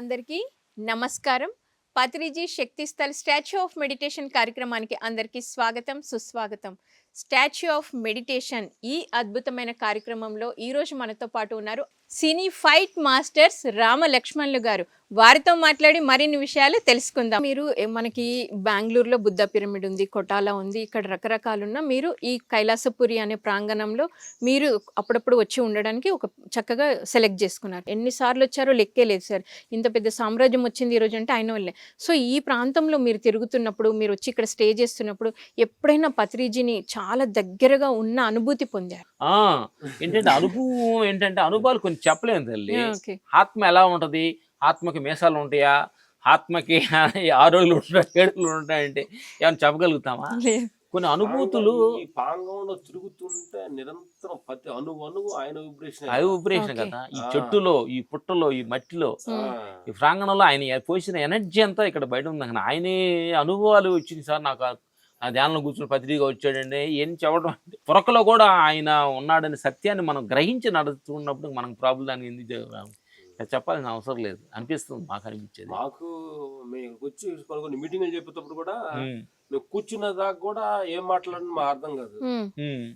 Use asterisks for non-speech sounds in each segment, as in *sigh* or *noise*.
అందరికీ నమస్కారం. Patriji Shaktisthal statue of meditation కార్యక్రమానికి అందరికీ స్వాగతం సుస్వాగతం. స్టాచ్యూ ఆఫ్ మెడిటేషన్ ఈ అద్భుతమైన కార్యక్రమంలో ఈరోజు మనతో పాటు ఉన్నారు సినీ ఫైట్ మాస్టర్స్ రామ లక్ష్మణులు గారు. వారితో మాట్లాడి మరిన్ని విషయాలు తెలుసుకుందాం. మీరు మనకి బెంగళూరులో బుద్ధ పిరమిడ్ ఉంది కొటాల ఉంది ఇక్కడ రకరకాలున్న మీరు ఈ కైలాసపురి అనే ప్రాంగణంలో మీరు అప్పుడప్పుడు వచ్చి ఉండడానికి ఒక చక్కగా సెలెక్ట్ చేసుకున్నారు. ఎన్నిసార్లు వచ్చారో లెక్కే లేదు సార్. ఇంత పెద్ద సామ్రాజ్యం వచ్చింది ఈరోజు అంటే ఆయన వల్లే. సో ఈ ప్రాంతంలో మీరు తిరుగుతున్నప్పుడు మీరు వచ్చి ఇక్కడ స్టే చేస్తున్నప్పుడు ఎప్పుడైనా పత్రిజీని చాలా దగ్గరగా ఉన్న అనుభూతి పొందారు? ఏంటంటే అనుభవం ఏంటంటే అనుభవాలు కొన్ని చెప్పలేము తల్లి. ఆత్మ ఎలా ఉంటది? ఆత్మకి మీసాలు ఉంటాయా? ఆత్మకి *laughs* ఆరు రోజులు ఉంటాయి? ఏడు రోజులు ఉంటాయంటే ఏమైనా చెప్పగలుగుతామా కొన్ని అనుభూతులు ఈ పాంగంలో తిరుగుతుంటే నిరంతరం ప్రతి అణు అణువు ఆయన విబ్రేషన్ అవి ఉపరేషన్ Okay. కదా. ఈ. చెట్టులో ఈ పుట్టలో ఈ మట్టిలో ఈ ప్రాంగణంలో ఆయన పోసిన ఎనర్జీ అంతా ఇక్కడ బయట ఉంది. అక్కడ ఆయనే అనుభవాలు వచ్చింది సార్. నాకు ఆ- ధ్యానంలో కూర్చుని పత్రిక వచ్చాడండి ఏం చెప్పడం అంటే పురకలో కూడా ఆయన ఉన్నాడని సత్యాన్ని మనం గ్రహించి నడుస్తున్నప్పుడు మనకు ప్రాబ్లం దానికి ఎందుకు చెప్పాల్సిన అవసరం లేదు. అనిపిస్తుంది మాకు అనిపించేది. మాకు మేము వచ్చి కొన్ని కొన్ని మీటింగ్లు చెప్పేటప్పుడు కూడా మేము కూర్చున్న దాకా కూడా ఏం మాట్లాడని మా అర్థం కాదు.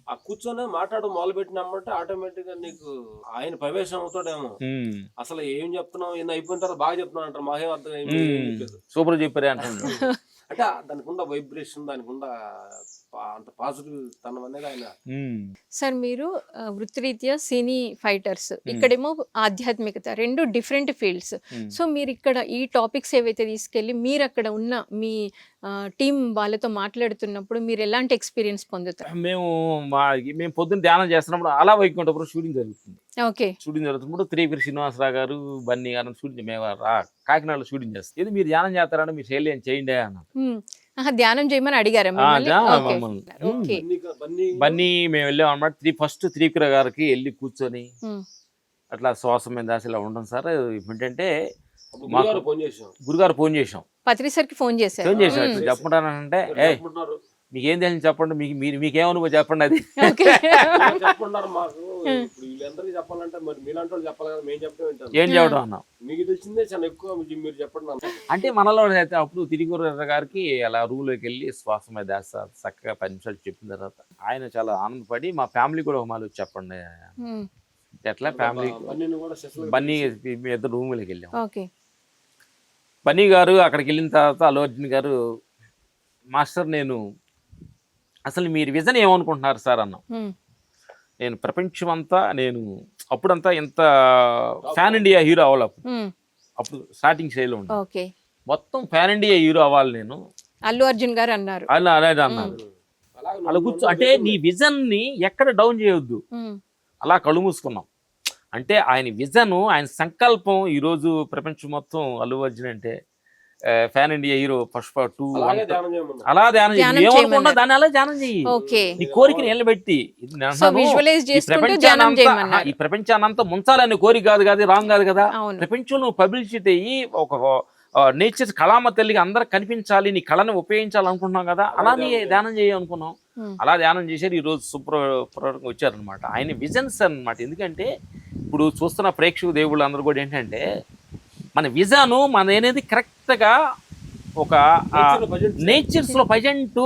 ఆ కూర్చొని మాట్లాడడం మొదలు పెట్టినామంటే ఆటోమేటిక్గా నీకు ఆయన ప్రవేశం అవుతాడేమో. అసలు ఏం చెప్తున్నావు? ఏంది అయిపోయిన తర్వాత బాగా చెప్తున్నావు అంటారు. మాకేం అర్థం సూపర్ చెప్పారే అంటున్నాడు. *laughs* అంటే దానికి ఉన్న వైబ్రేషన్ దానికి ఉన్న అంత పాజిటివ్ తనం అనేది ఆయన సార్ మీరు వృత్తిరీత్యా సినీ ఫైటర్స్ ఇక్కడేమో ఆధ్యాత్మికత రెండు డిఫరెంట్ ఫీల్డ్స్. సో మీరు ఇక్కడ ఈ టాపిక్స్ ఏవైతే తీసుకెళ్ళి మీరు అక్కడ ఉన్న మీ టీం వాళ్ళతో మాట్లాడుతున్నప్పుడు మీరు ఎలాంటి ఎక్స్పీరియన్స్ పొందుతారు? మేము మా మేము పొద్దున్న ధ్యానం చేస్తున్నప్పుడు అలా వైకుంఠపురం షూటింగ్ జరుగుతుంది. ఓకే. షూటింగ్ జరుగుతున్నప్పుడు త్రిపురి శ్రీనివాసరావు గారు బన్నీ గారు షూటింగ్ మేము రా కాకినాడలో షూటింగ్ చేస్తాం. ఇది మీరు ధ్యానం చేస్తారంటే మీరు శైలి చేయండి అన్నారు. ధ్యానం చేయమని అడిగారా బన్నీ మేము వెళ్ళాం అనమాట త్రీ ఫస్ట్ త్రిపుర గారికి వెళ్ళి కూర్చొని. అట్లా శ్వాస మీద ఇలా ఉండడం సార్. ఏంటంటే గురుగారు ఫోన్ చేసాం గురుగారు ఫోన్ చేసాం పత్రి సార్కి ఫోన్ చేశారు. ఫోన్ ఏ చెప్పుకుంటున్నారు మీకేం తెలిసి చెప్పండి మీకు మీరు మీకేమనుభవం చెప్పండి అది. ఇప్పుడు వీళ్ళందరికీ చెప్పాలంటే మరి మీలాంటి వాళ్ళు చెప్పాలి కదా మేము చెప్పడం ఏంటంటే ఏం చెప్పడం అన్నాం మీకు తెలిసిందే చాలా ఎక్కువ మీరు చెప్పండి అన్న. అంటే మనలో అయితే అప్పుడు తిరిగి గారికి అలా రూమ్లోకి వెళ్ళి శ్వాస మీద చక్కగా పది నిమిషాలు చెప్పిన తర్వాత ఆయన చాలా ఆనందపడి మా ఫ్యామిలీ కూడా ఒక మాలు చెప్పండి హ్మ్. ఎట్లా ఫ్యామిలీ బన్నీని కూడా బన్నీ మీ ఇద్దరు రూమ్లోకి వెళ్ళాం. ఓకే. బన్నీ గారు అక్కడికి వెళ్ళిన తర్వాత అల్లు అర్జున్ గారు మాస్టర్ నేను అసలు మీరు విజన్ ఏమనుకుంటున్నారు సార్? అన్నాం. హ్మ్. నేను ప్రపంచం అంతా నేను అప్పుడంతా ఎంత ఫ్యాన్ ఇండియా హీరో అవ్వాలి అప్పుడు. స్టార్టింగ్ స్టైల్లో ఉంది ఓకే. మొత్తం ఫ్యాన్ ఇండియా హీరో అవ్వాలి నేను. అల్లు అర్జున్ గారు అన్నారు. అలా అలాగే అన్నారు అలా కూర్చో అంటే నీ విజన్ని ఎక్కడ డౌన్ చేయొద్దు. అలా కళ్ళు మూసుకున్నాం. అంటే ఆయన విజన్ ఆయన సంకల్పం ఈరోజు ప్రపంచం మొత్తం అల్లు అర్జున్ అంటే fan India hero Pushpa two అలా ధ్యానం ధ్యానం చేయి ఏమనుకున్నా. దాన్ని అలా ధ్యానం ఓకే. నీ కోరికని నిలబెట్టి. ఈ ముంచాలనే కోరిక కాదు కదా రాంగ్ కాదు కదా. ప్రపంచంలో పబ్లిసిటీ అయ్యి ఒక నేచర్ కళామ తల్లికి అందరికి కనిపించాలి నీ కళని ఉపయోగించాలి అనుకుంటున్నాం కదా అలా నీ ధ్యానం చేయ అనుకున్నాం. అలా ధ్యానం చేశారు ఈ రోజు సూపర్ వచ్చారనమాట ఆయన విజన్స్ అన్నమాట. ఎందుకంటే ఇప్పుడు చూస్తున్న ప్రేక్షక దేవుళ్ళు అందరూ కూడా ఏంటంటే మన విజన్ మన అనేది కరెక్ట్గా ఒక నేచర్స్లో ప్రజెంట్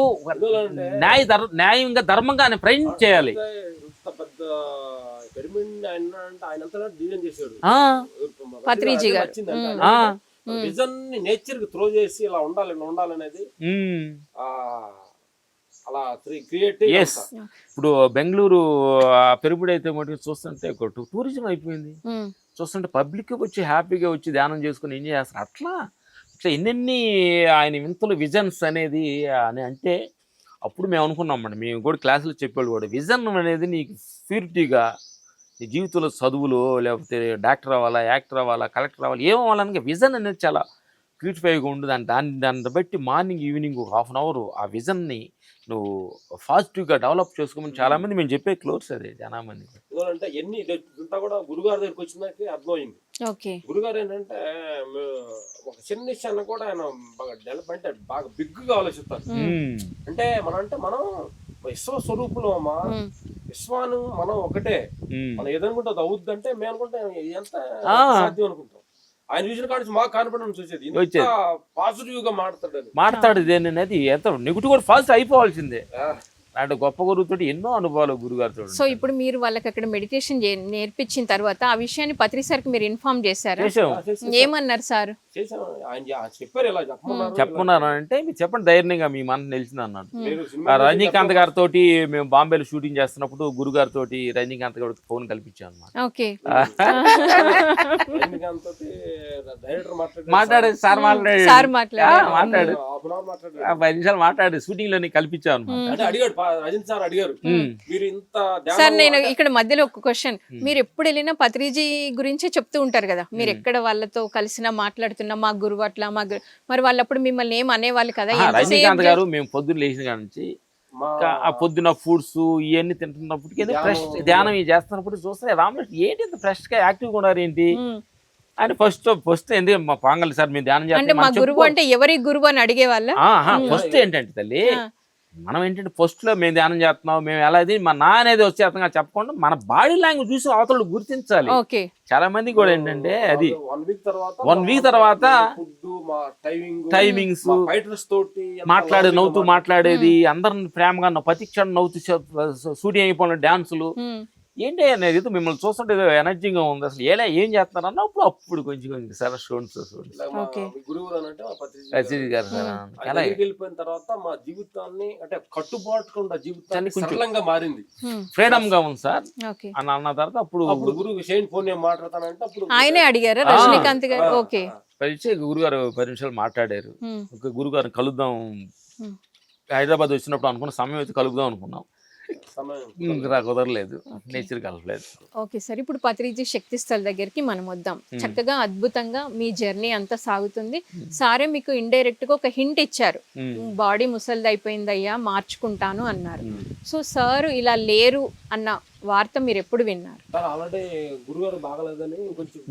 న్యాయ ధర్- న్యాయంగా ధర్మంగా ఆయన ప్రజెంట్ చేయాలి పత్రిజీ గారు. విజన్ని నేచర్కి త్రో చేసి ఇలా ఉండాలి ఇలా ఉండాలనేది అలా క్రియేట్ Yes. ఇప్పుడు బెంగళూరు పెరుగుడు అయితే మటుకు చూస్తుంటే ఒక టూరిజం అయిపోయింది. చూస్తుంటే పబ్లిక్ వచ్చి హ్యాపీగా వచ్చి ధ్యానం చేసుకుని ఎంజాయ్ చేస్తారు? అట్లా ఇట్లా ఎన్నెన్ని ఆయన వింతలు విజన్స్ అనేది అని అంటే అప్పుడు మేము అనుకున్నామండి మేము కూడా క్లాసులో చెప్పేవాళ్ళు కూడా విజన్ అనేది నీకు ప్యూరిటీగా నీ జీవితంలో చదువులు లేకపోతే డాక్టర్ అవ్వాలా యాక్టర్ అవ్వాలా కలెక్టర్ అవ్వాలి ఏం అవ్వాలనగా విజన్ అనేది చాలా ప్యూరిఫైగా ఉండదు దాన్ని దాన్ని దాన్ని బట్టి మార్నింగ్ ఈవినింగ్ ఒక హాఫ్ అన్ అవర్ ఆ విజన్ని నువ్వు పాజిటివ్గా డెవలప్ చేసుకోమని చాలామంది మేము. చెప్పే క్లోజ్ అదే చాలా మంది అంటే ఎన్ని ఇంత కూడా గురుగారి దగ్గరికి వచ్చినాక అర్థమైంది. ఓకే. గురుగారు ఏంటంటే ఒక చిన్న విషయాన్ని కూడా ఆయన బాగా డెవలప్ అంటే బాగా బిగ్గా ఆలోచిస్తారు. అంటే మనం అంటే మనం విశ్వ స్వరూపులు అమ్మా. విశ్వాను మనం ఒకటే. మనం ఏదనుకుంటే అది అవుద్ది అంటే మేము అనుకుంటే ఎంత. సాధ్యం అనుకుంటాం. ఆయన చూసిన మాకు కాన్ఫిడెన్స్ వచ్చేది. పాజిటివ్గా మాట్లాడతాడు మాట్లాడేది దేని ఎంత నెగిటివ్ కూడా ఫాస్ట్ అయిపోవాల్సిందే. అంటే గొప్ప గురువుతో ఎన్నో అనుభవాలు గురుగారితో సో ఇప్పుడు మీరు వాళ్ళకి అక్కడ మెడిటేషన్ నేర్పించిన తర్వాత ఆ విషయాన్ని పత్రి సార్కి మీరు ఇన్ఫార్మ్ చేశారా. ఏమన్నారు సార్? చేసాం ఆయన ఆయన చెప్పారు ఇలా చెప్పమన్నారు చెప్పమన్నారు అంటే మీరు చెప్పండి ధైర్యంగా మీ మనసు నిలిచింది అన్నాడు. రజనీకాంత్ గారితో మేము బాంబేలో షూటింగ్ చేస్తున్నప్పుడు గురుగారితో రజనీకాంత్ గారికి ఫోన్ కల్పించాను అన్నమాట. ఓకే. రజనీకాంత్ తోటి డైరెక్టర్ మాట్లాడారు మాట్లాడేది సార్ మాట్లాడాడు. సార్ మాట్లాడారు ఆ, మాట్లాడు. పది నిమిషాలు మాట్లాడి షూటింగ్లోని కల్పించాను అనమాట అడిగాడు రజనీ సార్ అడిగారు. మీరు ఇంత ధ్యానం సార్ నేను ఇక్కడ మధ్యలో ఒక క్వశ్చన్ మీరు ఎప్పుడు వెళ్ళినా పత్రిజీ గురించే చెప్తూ ఉంటారు కదా. మీరు ఎక్కడ వాళ్ళతో కలిసినా మాట్లాడుతున్నా మా గురువు అట్లా మా గురు మరి వాళ్ళప్పుడు మిమ్మల్ని ఏం అనేవాళ్ళు కదా? రజనీకాంత్ గారు మేము పొద్దున్న లేచిన కాడ నుంచి ఆ పొద్దున్న ఫుడ్స్ ఇవన్నీ తింటున్నప్పటికీ ఏదో ఫ్రెష్ ధ్యానం ఇవి చేస్తున్నప్పుడు చూస్తే రామకృష్ణ ఏంటి ఇంత ఫ్రెష్గా యాక్టివ్గా ఉన్నారు ఏంటి. అని ఫస్ట్ ఫస్ట్ ఎందుకు మా పాంగల్ సార్ మేము ధ్యానం అంటే చేస్తాం మా గురువు అంటే ఎవరి గురువు అని అడిగే వాళ్ళ ఫస్ట్ ఏంటంటే తల్లి మనం ఏంటంటే ఫస్ట్లో మేము ధ్యానం చేస్తున్నాం మేము ఎలా ఇది మా నా అనేది వచ్చేస్తాం చెప్పకుండా మన బాడీ లాంగ్వేజ్ చూసి అవతల గుర్తించాలి. ఓకే. చాలా మంది కూడా ఏంటంటే అది వన్ వీక్ తర్వాత టైమింగ్స్ మాట్లాడే నవ్వుతూ మాట్లాడేది అందరిని ప్రేమగా ప్రతి క్షణం నవ్వుతూ షూటింగ్ అయిపోయిన డాన్సులు. ఏంటి అనేది మిమ్మల్ని చూస్తుంటే ఏదో ఎనర్జీగా ఉంది అసలు. ఎలా ఏం చేస్తున్నారు అన్నప్పుడు అప్పుడు కొంచెం కొంచెం సార్ స్టూడెంట్స్ గారు సార్ వెళ్ళిపోయిన తర్వాత మా జీవితాన్ని అంటే జీవితాన్ని సరళంగా మారింది. ఫ్రీడమ్గా ఉంది సార్. అని అన్న తర్వాత అప్పుడు అప్పుడు గురువు షైన్ ఫోన్ ఏం మాట్లాడతానంటే అప్పుడు ఆయనే అడిగారా. రజనీకాంత్ గారు. ఓకే. పరిచయ గురుగారు పది నిమిషాలు మాట్లాడారు గురుగారు కలుద్దాం. హైదరాబాద్ వచ్చినప్పుడు అనుకున్న సమయం అయితే కలుద్దాం అనుకున్నాం. కుదరలేదు. నేచర్ కలవలేదు ఓకే సార్. ఇప్పుడు పత్రిజీ శక్తి స్థల్ దగ్గరికి మనం వద్దాం. చక్కగా అద్భుతంగా మీ జర్నీ అంతా సాగుతుంది. సారే మీకు ఇండైరెక్ట్గా ఒక హింట్ ఇచ్చారు. బాడీ ముసలిది అయిపోయిందయ్యా మార్చుకుంటాను అన్నారు. సో సార్ ఇలా లేరు అన్న వార్త మీరు ఎప్పుడు విన్నారు?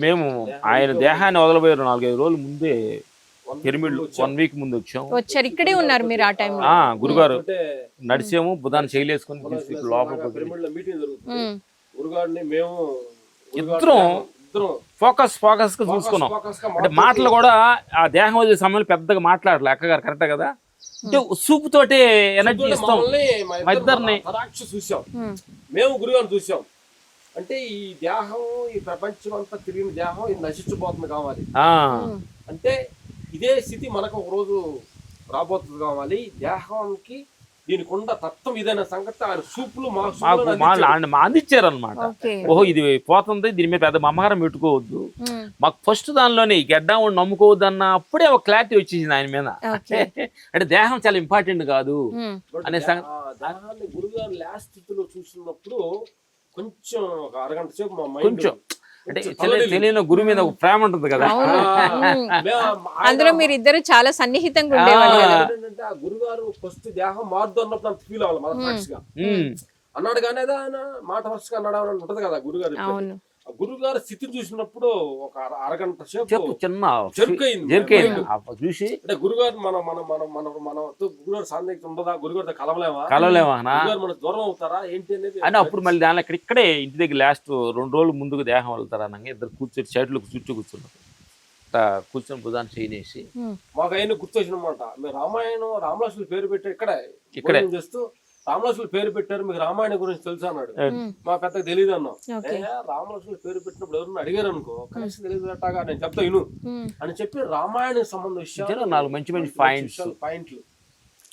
మేము ఆయన దేహాన్ని వదలబోయారు నాలుగైదు రోజులు ముందే. పిరమిడ్ వచ్చాం. వన్ వీక్ ముందు వచ్చాం. వచ్చారు ఇక్కడే ఉన్నారు మీరు ఆ టైంలో. ఆ గురుగారు నడిచాము బుధాన్ని చేయలేసుకొని తీసుకు లోపల పిరమిడ్లో మీటింగ్ జరుగుతుంది. గురుగారిని మేము ఇద్దరం ఇద్దరం ఫోకస్ ఫోకస్గా చూసుకున్నాం అంటే మాటలు కూడా ఆ దేహం వదిలే సమయంలో పెద్దగా మాట్లాడలే. అక్కగారు కరెక్ట్ కదా? అంటే సూపు తోటే ఎనర్జీ ఇస్తాం. మా ఇద్దరిని. చూసాం. మేము గురుగారు చూసాం. అంటే ఈ దేహం ఈ ప్రపంచం అంతా తిరిగిన దేహం ఇది నశించిపోతుంది కావాలి. ఆ, అంటే ఇదే స్థితి మనకు ఒక రోజు రాబోతుంది కావాలి. దేహానికి దీనికి ఉన్న తత్వం ఇదైన సంగతి ఆయన సూపులు మా అందించారు. అనమాట ఓహో ఇది పోతుంది దీని మీద పెద్ద మమ్మగారం పెట్టుకోవద్దు. మాకు ఫస్ట్ దానిలోనే గడ్డ ఉండి నమ్ముకోవద్దు అన్న అప్పుడే ఒక క్లారిటీ వచ్చేసింది ఆయన మీద. *laughs* అంటే దేహం చాలా ఇంపార్టెంట్ కాదు అనే దేహాన్ని గురుగారు లాస్ట్ స్థితిలో చూసినప్పుడు కొంచెం ఒక అరగంట సేపు మా మైండ్ కొంచెం. అంటే తెలియ- తెలియని గురువు మీద ఒక ప్రేమ ఉంటుంది కదా. *laughs* అందులో మీరు ఇద్దరు చాలా సన్నిహితంగా ఉండేవాళ్ళు ఆ గురుగారు ఫస్ట్ దేహం మారుతూ అన్నప్పుడు అంత ఫీల్ అవ్వాలి మన. అన్నాడు కానీ మాట వరుసగా అన్నాడు అని ఉంటది కదా గురుగారు గురుగారు స్థితిని చూసినప్పుడు ఒక అర- అరగంట సేపు చిన్న జరుకైంది. చూసి. అంటే గురుగారు మన మన మన మన మన గురుగారు సాన్నిహిత్యం ఉండదా గురుగారితో కలవలేమా కలవలేమా గురుగారు మన దూరం అవుతారా? ఏంటి అనేది అని అప్పుడు మళ్ళీ దానిలో ఇక్కడ ఇక్కడే ఇంటి దగ్గర లాస్ట్ రెండు రోజులు ముందుకు దేహం వెళ్తారు అనగా ఇద్దరు కూర్చొని షర్ట్లు చుట్టూ కూర్చున్నారు. కూర్చొని బుధాన్ని చేయనేసి. మాకు ఆయన గుర్తొచ్చినమాట. మీరు రామాయణం రామలక్ష్మి పేరు పెట్టారు ఇక్కడే ఇక్కడే. చేస్తూ రామలక్ష్మి పేరు పెట్టారు మీకు రామాయణం గురించి తెలుసా అన్నాడు. మా పెద్దకు తెలియదు అన్నాం రామలక్ష్మి పేరు పెట్టినప్పుడు ఎవరన్నా అడిగారు అనుకో కనీసం తెలియదు అట్టాగా నేను చెప్తా ఇను. అని చెప్పి రామాయణ సంబంధ విషయాలు నాలుగు మంచి మంచి పాయింట్స్. పాయింట్లు.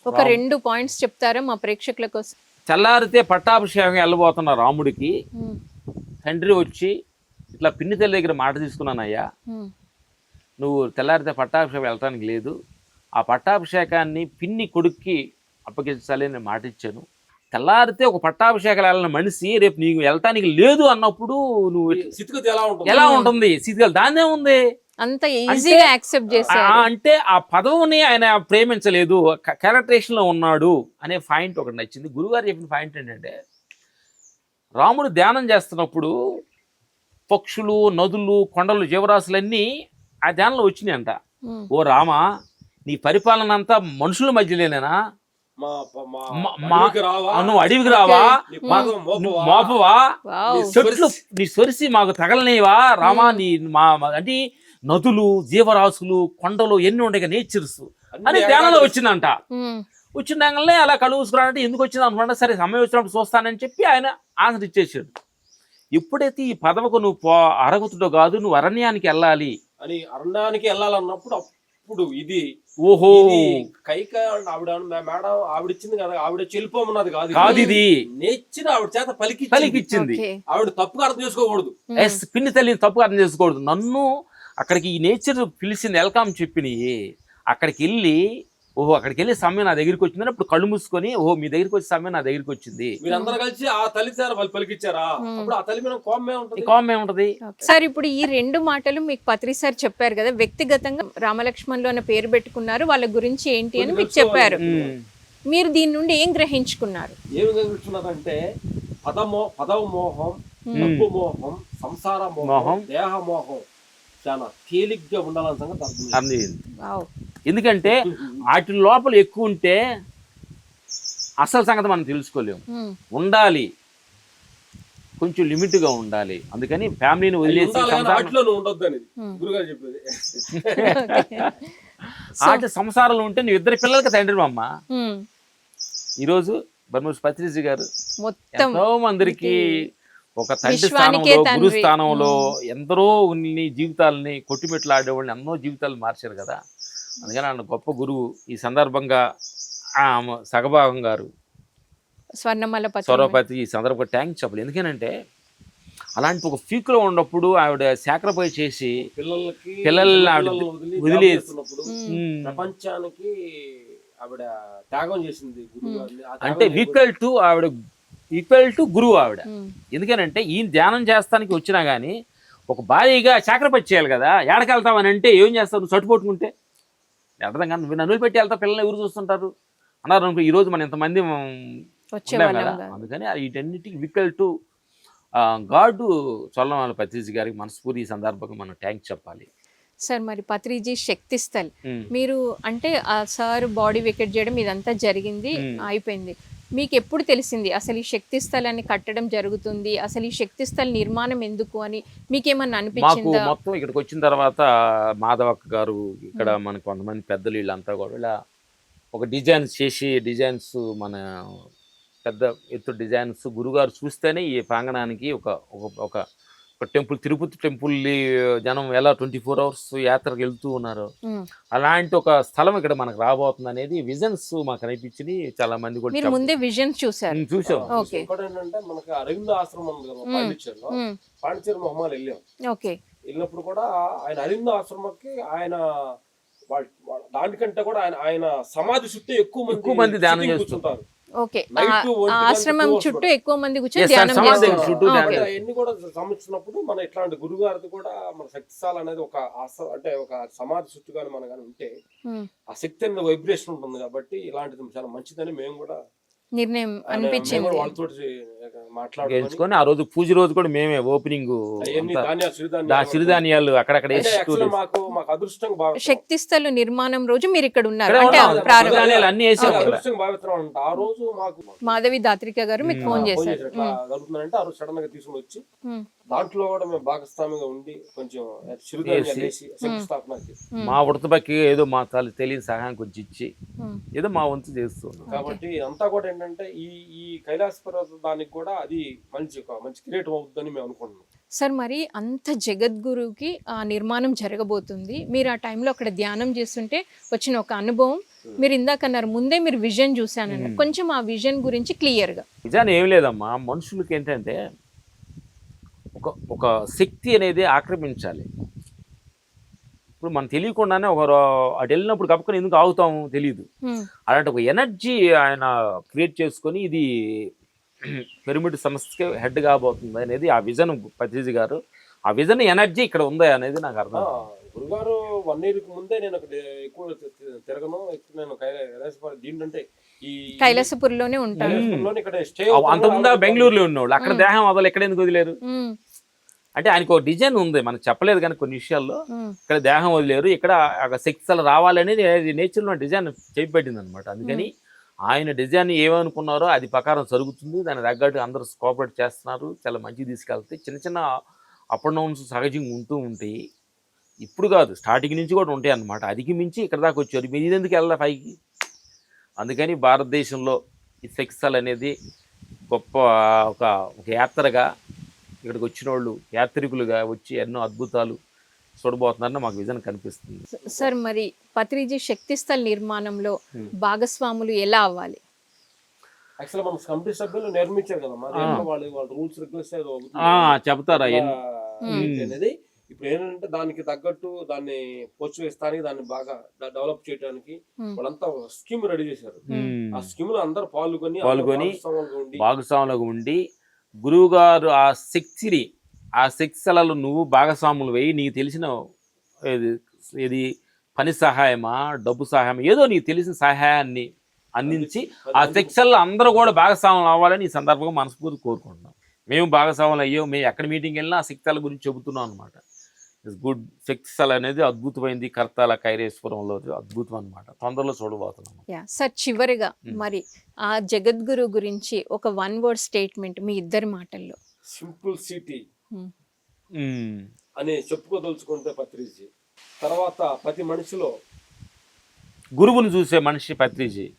ఒక రెండు పాయింట్స్ చెప్తారా మా ప్రేక్షకుల కోసం? తెల్లారితే పట్టాభిషేకం వెళ్ళబోతున్న రాముడికి. తండ్రి వచ్చి ఇట్లా పిన్ని తల్లి దగ్గర మాట తీసుకున్నానయ్యా. నువ్వు తెల్లారితే పట్టాభిషేకం వెళ్ళటానికి లేదు. ఆ పట్టాభిషేకాన్ని పిన్ని కొడుక్కి అప్పగించాలి అని మాట ఇచ్చాను. తెల్లారితే ఒక పట్టాభిషేకాలు వెళ్ళిన మనిషి రేపు నీకు వెళ్ళటానికి లేదు అన్నప్పుడు నువ్వు స్థితిగతి ఎలా ఉంటుంది? ఎలా ఉంటుంది? స్థితిగలు దాన్నే ఉంది. అంత ఈజీగా యాక్సెప్ట్ చేశారు. అంటే ఆ పదవిని ఆయన ప్రేమించలేదు. క్యారెక్టరేషన్లో ఉన్నాడు అనే పాయింట్ ఒకటి నచ్చింది. గురుగారు చెప్పిన పాయింట్ ఏంటంటే రాముడు ధ్యానం చేస్తున్నప్పుడు పక్షులు నదులు కొండలు జీవరాశులన్నీ ఆ ధ్యానంలో వచ్చినాయంట. ఓ రామా నీ పరిపాలన అంతా మనుషుల మధ్యలోనేనా? నువ్వు అడవికి రావా? మోపవా? చెట్లు నీ సొరిసి మాకు తగలనేవా? రామా నీ మా అంటే నదులు జీవరాశులు కొండలు ఎన్ని ఉన్నాయి నేచర్స్ అన్ని అని ధ్యానంలో వచ్చిందంట. ఉమ్, వచ్చిండగానే అలా కళ్ళు మూసుకున్నాడంటే ఎందుకు వచ్చింది అనుకున్నా సరే సమయం వచ్చినప్పుడు చూస్తానని చెప్పి ఆయన ఆన్సర్ ఇచ్చేసాడు. ఎప్పుడైతే ఈ పదవకు నువ్వు పో అరగుతుడో కాదు నువ్వు అరణ్యానికి వెళ్ళాలి. అని అరణ్యానికి వెళ్ళాలన్నప్పుడు అప్పుడు ఇది ఓహో. ఇది కైక ఆవిడ మే- మేడం ఆవిడ ఇచ్చింది కదా ఆవిడ చెల్లిపోమన్నది కాదు కాదు ఇది. నేర్చిన ఆవిడ చేత పలికి పలికిచ్చింది. ఆవిడ తప్పుగా అర్థం చేసుకోకూడదు. ఎస్ పిన్ని తల్లిని తప్పుగా అర్థం చేసుకోకూడదు. నన్ను అక్కడికి ఈ నేచర్ పిలిచింది వెల్కమ్ చెప్పినాయి. అక్కడికి వెళ్ళి ఓహో అక్కడికి వెళ్ళి సమయం నా దగ్గరికి వచ్చిందని అప్పుడు కళ్ళు మూసుకొని ఓహో మీ దగ్గరికి వచ్చే సమయం నా దగ్గరికి వచ్చింది మీరందరూ కలిసి ఆ తల్లి వాళ్ళు పలికిచ్చారా ఉమ్. అప్పుడు ఆ తల్లి మీద కోపమే ఈ ఉంటుంది. సార్ ఇప్పుడు ఈ రెండు మాటలు మీకు పత్రి సార్ చెప్పారు కదా వ్యక్తిగతంగా రామలక్ష్మణ్లు అన్న పేరు పెట్టుకున్నారు వాళ్ళ గురించి ఏంటి అని మీకు చెప్పారు. మీరు దీని నుండి ఏం గ్రహించుకున్నారు ఏమి కనిపిస్తున్నదంటే పదమో పదవ మోహం డబ్బు మోహం సంసార మోహం. దేహ మోహం చాలా తేలిగ్గా ఉండాలని సంగతి అర్థం. ఎందుకంటే వాటి లోపల ఎక్కువ ఉంటే అసలు సంగతి మనం తెలుసుకోలేము. ఉండాలి. కొంచెం limit గా ఉండాలి. అందుకని ఫ్యామిలీని వదిలేసి *laughs* ఆట సంసారంలో ఉంటే నువ్వు ఇద్దరు పిల్లలకి తండ్రి అమ్మ. ఈరోజు బర్మూస్ పత్రిజీ గారు మొత్తం ఎంతో మందికి ఒక తండ్రి స్థానంలో. గురు స్థానంలో ఎందరో ఉన్ని జీవితాలని కొట్టిమెట్లు ఆడేవాళ్ళని ఎన్నో జీవితాలు మార్చారు కదా. అందుకని ఆయన గొప్ప గురువు. ఈ సందర్భంగా ఆ సగభాగం గారు స్వర్ణమల సౌరపతి ఈ సందర్భంగా ట్యాంక్ చెప్పాలి ఎందుకనంటే అలాంటి ఒక ఫీకులో ఉన్నప్పుడు ఆవిడ సాక్రిఫై చేసి పిల్లలకి పిల్లల్ని ఆవిడ వదిలేసి- ప్రపంచానికి ఆవిడ త్యాగం చేసింది అంటే ఈక్వల్ టు ఆవిడ ఈక్వల్ టు గురువు ఆవిడ. ఎందుకనంటే ఈ ధ్యానం చేస్తానికి వచ్చినా కానీ ఒక భారీగా సాక్రిఫైస్ చేయాలి కదా. ఏడకి వెళ్తామని అంటే ఏం చేస్తావు? నువ్వు చట్టు పట్టుకుంటే అర్థం కానీ నువ్వు నన్నులు పెట్టి వెళ్తా పిల్లల్ని ఎవరు చూస్తుంటారు అన్నారు అనుకో ఈ రోజు మనం ఇంతమంది కదా. అందుకని వీటన్నిటికి ఈక్వల్ టు గాడ్ చొల్లమాల పత్రిజీ గారికి మనస్ఫూర్తి ఈ సందర్భంగా మనం ట్యాంక్ చెప్పాలి సార్ మరి పత్రిజీ శక్తి స్థల్. మీరు అంటే ఆ సార్ బాడీ వికెట్ చేయడం ఇదంతా జరిగింది. అయిపోయింది మీకు ఎప్పుడు తెలిసింది? అసలు ఈ శక్తి స్థలాన్ని కట్టడం జరుగుతుంది. అసలు ఈ శక్తి స్థల నిర్మాణం ఎందుకు అని మీకేమన్నా మాకు అనిపించిందా? మొత్తం ఇక్కడికి వచ్చిన తర్వాత మాధవక్క గారు ఇక్కడ మనకు కొంతమంది పెద్దలు వీళ్ళంతా కూడా ఇలా ఒక డిజైన్స్ చేసి డిజైన్స్ మన పెద్ద ఎత్తు డిజైన్స్ గురుగారు చూస్తేనే ఈ ప్రాంగణానికి ఒక ఒక టెంపుల్ తిరుపతి టెంపుల్ జనం ఎలా ట్వంటీ ఫోర్ అవర్స్ యాత్రకు వెళ్తూ ఉన్నారు. అలాంటి ఒక స్థలం ఇక్కడ మనకు రాబోతుంది అనేది విజన్స్ మాకు కనిపించింది చాలా మంది కూడా ముందే విజన్ చూసారు చూసాం ఓకే. ఇంకోటి ఏంటంటే మనకి అరవింద ఆశ్రమం. పాండిచ్చేరిలో మ్మ్. పాండిచ్చేరి మొహమాలు వెళ్ళాం ఓకే వెళ్ళినప్పుడు కూడా ఆయన అరవింద ఆశ్రమకి ఆయన దానికంటే కూడా ఆయన ఆయన సమాధి చుట్టూ ఎక్కువ మంది ఎక్కువ మంది ధ్యానం. కూర్చుంటారు ఓకే. ఆశ్రమం చుట్టూ ఎక్కువ మంది కూర్చొని ధ్యానం చుట్టూ కూడా సంబంధించినప్పుడు మన ఇట్లాంటి గురుగారిది కూడా మన శక్తిశాల అనేది ఒక అంటే ఒక సమాధి చుట్టూ కానీ మన కానీ ఉంటే మ్మ్. ఆ శక్తి అనేది వైబ్రేషన్ ఉంటుంది కాబట్టి ఇలాంటిది చాలా మంచిదని మేము కూడా నిర్ణయం అనిపించింది. వాళ్ళతో గెలుచుకొని ఆ రోజు పూజ రోజు కూడా మేమే ఓపెనింగ్ సిరిధాన్యాలు అక్కడక్కడ అంటే వేసి actually మాకు మాకు అదృష్టంగా భావిస్తున్నాం. శక్తి స్థల నిర్మాణం రోజు మీరు ఇక్కడ ఉన్నారు. అన్ని వేసాం చాలా అక్కడ అదృష్టంగా భావిస్తున్నాం అంట ఆ రోజు మాకు మాధవి దాత్రిక గారు మీకు. ఫోన్ చేశారు. జరుగుతుందంటే ఆ రోజు సడన్గా తీసుకుని వచ్చి. దాంట్లో కూడా మేము భాగస్వామిగా ఉండి కొంచెం. మా ఉడతబక్కి ఏదో మా తల్లి తెలియని సహాయం కొంచెం ఇచ్చి. ఏదో మా వంతు చేస్తున్నాం. కాబట్టి అంతా కూడా ఏంటంటే ఈ ఈ కైలాస పర్వత దానికి కూడా అది మంచి ఒక మంచి క్రియేటివ్ అవుతుందని మేము అనుకుంటున్నాం. సార్ మరి అంత జగద్గురుకి ఆ నిర్మాణం జరగబోతుంది. మీరు ఆ టైంలో అక్కడ ధ్యానం చేస్తుంటే వచ్చిన ఒక అనుభవం. మీరు ఇందాక అన్నారు ముందే మీరు విజన్ చూశానన్నారు. కొంచెం ఆ విజన్ గురించి క్లియర్గా నిజాన్ని ఏం లేదమ్మా. మనుషులకి ఏంటంటే ఒక ఒక శక్తి అనేది ఆక్రమించాలి. ఇప్పుడు మనం తెలియకుండానే ఒక అటు వెళ్ళినప్పుడు కప్పుకొని ఎందుకు ఆగుతాము తెలియదు. అలాంటి ఒక ఎనర్జీ ఆయన క్రియేట్ చేసుకొని ఇది పిరమిడ్ సంస్థకి హెడ్ కాబోతుంది అనేది ఆ విజన్ పత్రిజీ గారు. ఆ విజన్ ఎనర్జీ ఇక్కడ ఉంది అనేది నాకు అర్థం గురుగారు వన్ ఇయర్కి ముందే నేను అక్కడ ఎక్కువ తిరగను. నేను కైలా- కైలాస పర్వత దీంట్లో ఈ కైలాసపురిలోనే ఉంటారు. కైలాసపురంలోనే ఇక్కడ స్టే అంతకుముందు బెంగళూరులో ఉన్నవాళ్ళు. అక్కడ దేహం వదలు ఎక్కడ ఎందుకు వదిలేరు. అంటే ఆయనకు ఒక డిజైన్ ఉంది. మనకు చెప్పలేదు కానీ కొన్ని విషయాల్లో. ఇక్కడ దేహం వదిలేరు. ఇక్కడ ఒక శక్తిలు రావాలనేది నేచర్లో డిజైన్ చేపెట్టింది అనమాట అందుకని ఆయన డిజైన్ ఏమనుకున్నారో అది ప్రకారం జరుగుతుంది. దాని తగ్గట్టు అందరూ కోఆపరేట్ చేస్తున్నారు. చాలా మంచిగా తీసుకెళ్తే చిన్న చిన్న అప్ అండ్ డౌన్స్ సహజంగా ఉంటూ ఉంటాయి ఇప్పుడు కాదు స్టార్టింగ్ నుంచి కూడా ఉంటాయి అన్నమాట. అదికి మించి ఇక్కడ దాకా వచ్చారు. మీరు ఇది ఎందుకు వెళ్ళాలి పైకి? అందుకని భారతదేశంలో ఈ సెక్సల్ అనేది గొప్ప ఒక ఒక యాత్రగా ఇక్కడికి వచ్చిన వాళ్ళు యాత్రికులుగా వచ్చి ఎన్నో అద్భుతాలు చూడబోతున్నారని మాకు విజన్ కనిపిస్తుంది సార్ మరి పత్రిజీ శక్తిస్థల్ నిర్మాణంలో. భాగస్వాములు ఎలా అవ్వాలి యాక్చువల్ మన కమిటీ సభ్యులు నిర్మించారు కదా. వాళ్ళు వాళ్ళ రూల్స్ చెప్తారా అనేది ఇప్పుడు ఏంటంటే దానికి తగ్గట్టు దాన్ని ప్రోత్సహిస్తానికి దాన్ని బాగా డెవలప్ చేయడానికి. వాళ్ళంతా స్కీమ్ రెడీ చేశారు. ఆ స్కీమ్లో అందరూ పాల్గొని పాల్గొని భాగస్వాములుగా ఉండి ఉండి గురువుగారు ఆ శక్తిని ఆ శక్తులలో నువ్వు భాగస్వాములు వేయి నీకు తెలిసిన ఇది పని సహాయమా డబ్బు సహాయమా ఏదో నీకు తెలిసిన సహాయాన్ని అందించి ఆ శిక్షల్లో అందరూ కూడా భాగస్వాములు అవ్వాలని ఈ సందర్భంగా మనస్ఫూర్తి కోరుకుంటున్నాం. మేము భాగస్వాములు అయ్యో మేము ఎక్కడ మీటింగ్ వెళ్ళినా ఆ శక్తుల గురించి చెబుతున్నాం అనమాట ఇట్స్ గుడ్ శక్తిస్థల అనేది అద్భుతమైంది. కర్తాల కైరేశ్వరంలో అద్భుతం అనమాట తొందరలో చూడబోతున్నాం. యా సార్ చివరిగా Hmm. మరి ఆ జగద్గురు గురించి ఒక వన్ వర్డ్ స్టేట్మెంట్ మీ ఇద్దరి మాటల్లో. Simple city. అని చెప్పుకోదలుచుకుంటే పత్రిజీ. తర్వాత ప్రతి మనిషిలో గురువుని చూసే మనిషి పత్రిజీ.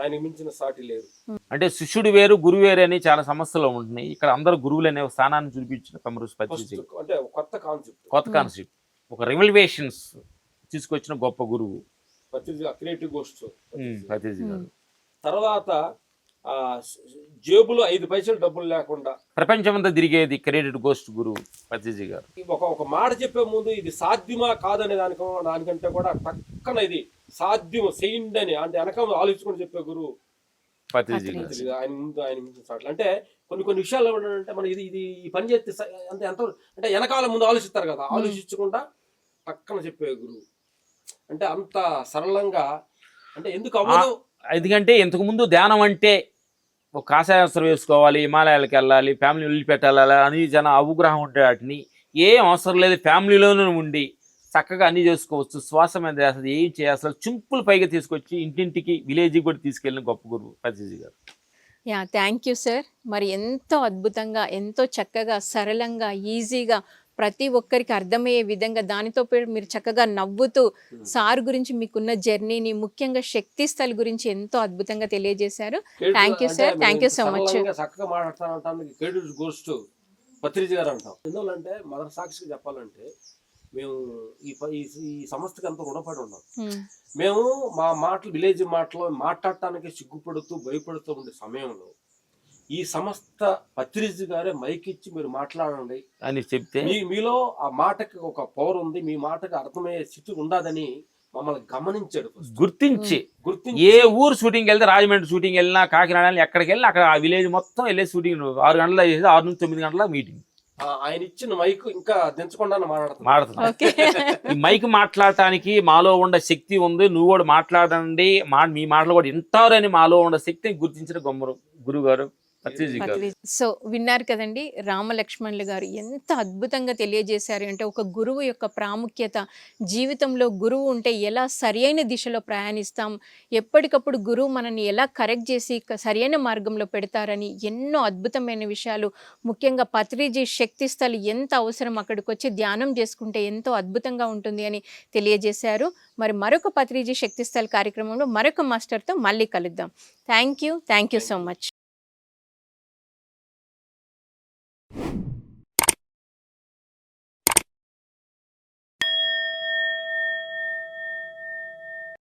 ఆయనకి మించిన సాటి లేరు అంటే శిష్యుడు వేరు గురువు వేరు అని చాలా సమస్యలు ఉంటున్నాయి. ఇక్కడ అందరూ గురువులు అనే ఒక స్థానాన్ని చూపించిన కమరుస్ పత్రిజీ. అంటే కొత్త కాన్సెప్ట్. కొత్త కాన్సెప్ట్. ఒక రెవల్యూషన్స్ తీసుకొచ్చిన గొప్ప గురువు. Patriji creative ghost Patriji. గారు. తర్వాత జేబులో ఐదు పైసలు డబ్బులు లేకుండా ప్రపంచమంతా తిరిగేది క్రెడిట్ గోస్ట్ గురువు పత్రిజీ గారు. ఒక ఒక మాట చెప్పే ముందు ఇది సాధ్యమా కాదనే దానికో దానికంటే కూడా టక్కన ఇది సాధ్యం చేయండి అని అంటే వెనక ఆలోచించుకొని చెప్పే గారు పత్రిజీ. ఆయన ముందు ఆయన ముందు అంటే కొన్ని కొన్ని విషయాలు ఏంటంటే మనం ఇది ఇది ఈ పని చేస్తే అంటే ఎంత అంటే వెనకాల ముందు ఆలోచిస్తారు కదా ఆలోచించకుండా పక్కన చెప్పే గురువు అంటే అంత సరళంగా అంటే ఎందుకు అవ్వదు? ఎందుకంటే ఇంతకు ముందు ధ్యానం అంటే ఒక అవసరం వేసుకోవాలి హిమాలయాలకు వెళ్ళాలి ఫ్యామిలీ వదిలిపెట్టాలి అని జన అవగ్రహం ఉంటే వాటిని ఏం అవసరం లేదు ఫ్యామిలీలోనే ఉండి చక్కగా అన్ని చేసుకోవచ్చు. శ్వాస మీద అసలు ఏం చేయాల్సిన చింపుల్ పైగా తీసుకొచ్చి ఇంటింటికి విలేజ్కి కూడా తీసుకెళ్ళిన గొప్ప గురువు పత్రిజీ గారు. యా థ్యాంక్ యూ సార్ మరి ఎంతో అద్భుతంగా ఎంతో చక్కగా సరళంగా ఈజీగా ప్రతి ఒక్కరికి అర్థమయ్యే విధంగా దానితో పాటు మీరు చక్కగా నవ్వుతూ సార్ గురించి మీకున్న జర్నీని ముఖ్యంగా శక్తి స్థల్ గురించి ఎంతో అద్భుతంగా తెలియజేశారు you, sir. Thank you so much. సరళంగా చక్కగా మాట్లాడతానంటానికి క్రెడిట్ గోస్ట్ పత్రిజీ గారు అంటాం ఎందుకంటే మదర్ సాక్షిగా చెప్పాలంటే మేము ఈ ఈ సంస్థకి అంత రుణపడి ఉన్నాం Hmm. మేము మా మాటలు విలేజ్ మాటలు మాట్లాడటానికి సిగ్గుపడుతూ భయపడుతూ ఉండే సమయంలో ఈ సంస్థ పత్రిజీ గారే మైక్ ఇచ్చి మీరు మాట్లాడండి. అని చెప్తే మీ మీలో ఆ మాటకి ఒక పవర్ ఉంది మీ మాటకి అర్థమయ్యే స్థితి ఉండదని మమ్మల్ని గమనించాడు. గుర్తించి గుర్తించి. ఏ ఊరు షూటింగ్ వెళ్తే రాజమండ్రి షూటింగ్ వెళ్ళినా కాకినాడ ఎక్కడికి వెళ్ళినా అక్కడ ఆ విలేజ్ మొత్తం వెళ్ళే షూటింగ్ ఆరు గంటల చేసి ఆరు నుంచి తొమ్మిది గంటల మీటింగ్ ఆ, ఆయన ఇచ్చిన మైక్ ఇంకా దించకుండా మాట్లాడుతున్నాం ఈ మైక్ మాట్లాడటానికి మాలో ఉండే శక్తి ఉంది నువ్వు కూడా మాట్లాడండి మా మీ మాటలు కూడా వింటారని మాలో ఉండే శక్తిని గుర్తించిన గొమ్మరు గురువు గారు సో విన్నారు కదండి రామలక్ష్మణులు గారు ఎంత అద్భుతంగా తెలియజేశారు. అంటే ఒక గురువు యొక్క ప్రాముఖ్యత జీవితంలో గురువు ఉంటే ఎలా సరియైన దిశలో ప్రయాణిస్తాం ఎప్పటికప్పుడు గురువు మనల్ని ఎలా కరెక్ట్ చేసి సరియైన మార్గంలో పెడతారని ఎన్నో అద్భుతమైన విషయాలు. ముఖ్యంగా పత్రిజీ శక్తి స్థలి ఎంత అవసరం అక్కడికి వచ్చి ధ్యానం చేసుకుంటే ఎంతో అద్భుతంగా ఉంటుంది అని తెలియజేశారు. మరి మరొక పత్రిజీ శక్తి స్థల్ కార్యక్రమంలో మరొక మాస్టర్తో మళ్ళీ కలుద్దాం. Thank you thank you so much.